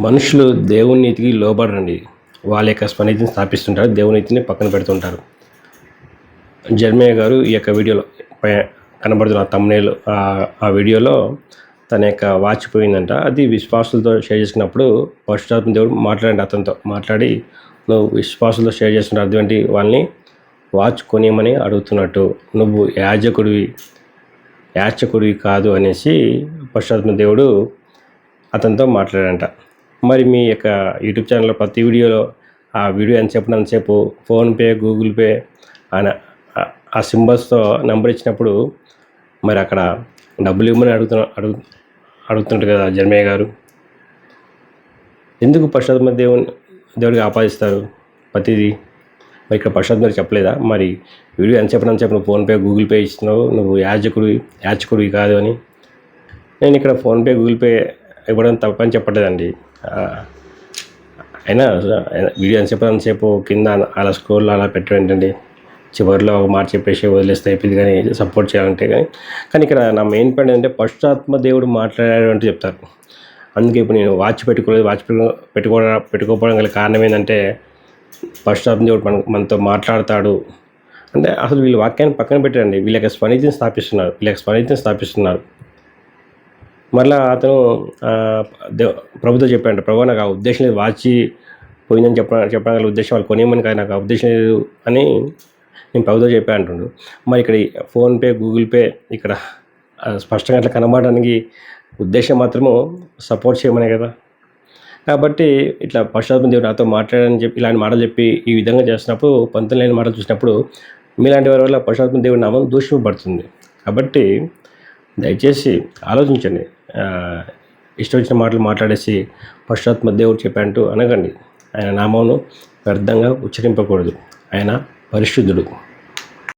మనుషులు దేవుని నీతికి లోబడండి వాళ్ళ యొక్క స్వనీతిని స్థాపిస్తుంటారు దేవుని నీతిని పక్కన పెడుతుంటారు. జర్మయ్య గారు ఈ యొక్క వీడియోలో కనబడుతున్న తమ్నేలు ఆ వీడియోలో తన యొక్క వాచ్ పోయిందంట. అది విశ్వాసులతో షేర్ చేసుకున్నప్పుడు పరశురాత్మ దేవుడు మాట్లాడండి అతనితో మాట్లాడి నువ్వు విశ్వాసులతో షేర్ చేస్తున్న అర్థం ఏంటి వాళ్ళని వాచ్ కొనియమని అడుగుతున్నట్టు. నువ్వు యాజకుడివి యాచకుడివి కాదు అనేసి పరశురాత్మ దేవుడు అతనితో మాట్లాడంట. మరి మీ యొక్క యూట్యూబ్ ఛానల్లో ప్రతి వీడియోలో ఆ వీడియో ఎంతసేపు అంతసేపు ఫోన్పే గూగుల్ పే అని ఆ- సింబల్స్తో నెంబర్ ఇచ్చినప్పుడు మరి అక్కడ డబ్బులు ఇవ్వమని అడుగుతున్న అడుగు అడుగుతుంటారు కదా జన్మయ్య గారు. ఎందుకు పశ్చాత్మ దేవుని దేవుడికి ఆపాదిస్తారు ప్రతిదీ? మరి ఇక్కడ పశ్చాత్మ చెప్పలేదా? మరి వీడియో ఎంతసేపు అంతసేపు నువ్వు ఫోన్పే గూగుల్ పే ఇస్తున్నావు నువ్వు యాజకుడివి యాచకుడివి కాదు అని. నేను ఇక్కడ ఫోన్పే గూగుల్ పే ఇవ్వడం తప్పని చెప్పట్లేదండి. అయినా వీడియో ఎంతసేపు అంతసేపు కింద అలా స్కోర్లో అలా పెట్టడం చివరిలో ఒక మాట చెప్పేసి వదిలేస్తే అయిపోయింది కానీ సపోర్ట్ చేయాలంటే కానీ. కానీ ఇక్కడ నా మెయిన్ పాయింట్ ఏంటంటే పశ్చాత్మ దేవుడు మాట్లాడాడు అంటే చెప్తారు. అందుకే ఇప్పుడు నేను వాచ్ పెట్టుకోలేదు. వాచ్ పెట్టుకో పెట్టుకోవడం పెట్టుకోకపోవడం గల కారణం ఏంటంటే పశ్చాత్మ దేవుడు మన మనతో మాట్లాడతాడు. అంటే అసలు వీళ్ళు వాక్యాన్ని పక్కన పెట్టండి వీళ్ళకి స్వనిధిని స్థాపిస్తున్నారు. వీళ్ళకి స్వనిధిని స్థాపిస్తున్నారు. మరలా అతను ప్రభుత్వం ప్రభుతో చెప్పాడు ప్రభు నాకు ఆ ఉద్దేశం లేదు వాచి పోయిందని చెప్ప చెప్పడం ఉద్దేశం వాళ్ళు కొనేయమని కాదు నాకు ఆ ఉద్దేశం లేదు అని నేను ప్రభుతో చెప్పా అంటుండు. మరి ఇక్కడ ఈ ఫోన్పే గూగుల్ పే ఇక్కడ స్పష్టంగా అట్లా కనబడడానికి ఉద్దేశం మాత్రము సపోర్ట్ చేయమనే కదా. కాబట్టి ఇట్లా పశ్చాత్మ దేవుడు నాతో మాట్లాడని చెప్పి ఇలాంటి మాటలు చెప్పి ఈ విధంగా చేసినప్పుడు పంతులు లేని మాటలు చూసినప్పుడు మీలాంటి వారి వల్ల పశ్చాత్మ దేవుడి నామం దూషింపబడుతుంది. కాబట్టి దయచేసి ఆలోచించండి. ఇష్టం వచ్చిన మాటలు మాట్లాడేసి పశ్చాత్మ దేవుడు చెప్పాంటూ అనగండి ఆయన నామమును వ్యర్థంగా ఉచ్చరింపకూడదు. ఆయన పరిశుద్ధుడు.